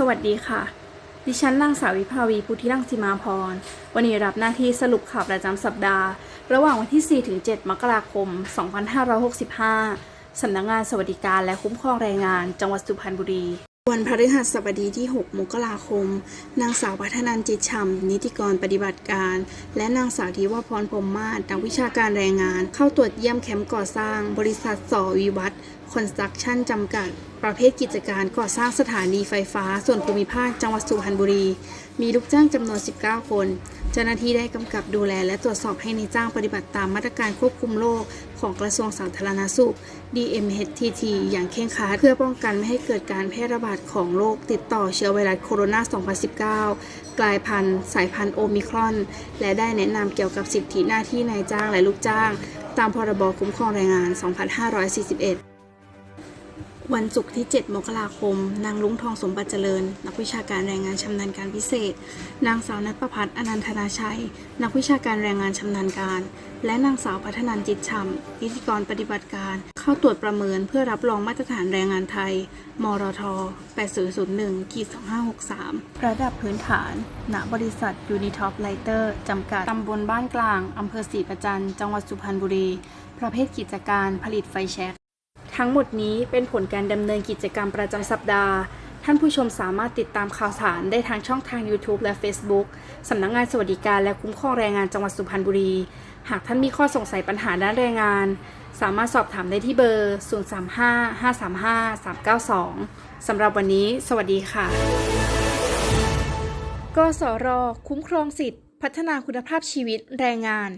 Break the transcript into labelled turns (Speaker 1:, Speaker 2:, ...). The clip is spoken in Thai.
Speaker 1: สวัสดีค่ะ ดิฉันนางสาววิภาวีพุทธิรังสีมาพร วันนี้รับหน้าที่สรุปข่าวประจำสัปดาห์ ระหว่างวันที่4-7มกราคม 2565 สำนักงานสวัสดิการและคุ้มครองแรงงาน จังหวัดสุพรรณบุรี วันพฤหัสบดีที่ 6 มกราคม นางสาวพัฒนันจิตฉ่ำนิติกรปฏิบัติการ และนางสาวธีวพรพรมมาศนักวิชาการแรงงาน เข้าตรวจเยี่ยมแคมป์ก่อสร้าง บริษัทสอวิวัฒน์คอนสตรักชั่นจำกัดประเภทกิจการก่อสร้างสถานีไฟฟ้าส่วนภูมิภาคจังหวัดสุพรรณบุรี มีลูกจ้างจำนวน 19 คน เจ้าหน้าที่ได้กำกับดูแลและตรวจสอบให้ในจ้างปฏิบัติตามมาตรการควบคุมโรคของกระทรวงสาธารณสุข DMHTT อย่างเคร่งครัดเพื่อป้องกันไม่ให้เกิดการแพร่ระบาดของโรคติดต่อเชื้อไวรัสโคโรนา 2019 กลายพันธุ์ สายพันธุ์โอมิครอน และได้แนะนำเกี่ยวกับสิทธิหน้าที่นายจ้างและลูกจ้าง ตามพรบคุ้มครองแรงงาน 2541 วันศุกร์ที่ 7 มกราคม นางลุงทองสมบัติเจริญ นักวิชาการแรงงานชำนาญการพิเศษ นางสาวนัทประพัฒน์อนันทนาชัย นักวิชาการแรงงานชำนาญการ และนางสาวพัฒนันจิตฉ่ำนิติกรปฏิบัติการ เข้าตรวจประเมินเพื่อรับรองมาตรฐานแรงงานไทย มรท 8001ขีด2563 ระดับพื้นฐาน ณ บริษัทยูนิท็อปไลเตอร์จำกัด ตำบลบ้านกลาง อำเภอศรีประจันทร์จังหวัดสุพรรณบุรี ประเภทกิจการผลิตไฟแช็ก ทั้งหมดนี้เป็นผลการดำเนินกิจกรรมประจำสัปดาห์ ท่านผู้ชมสามารถติดตามข่าวสารได้ทางช่องทาง YouTube และ Facebook สำนักงงานสวัสดิการและคุ้มครองแรงงานจังหวัดสุพรรณบุรี หากท่านมีข้อสงสัยปัญหาด้านแรงงาน สามารถสอบถามได้ที่เบอร์ 035-535-392 สำหรับวันนี้ สวัสดีค่ะ กสร คุ้มครองสิทธิพัฒนาคุณภาพชีวิตแรงงาน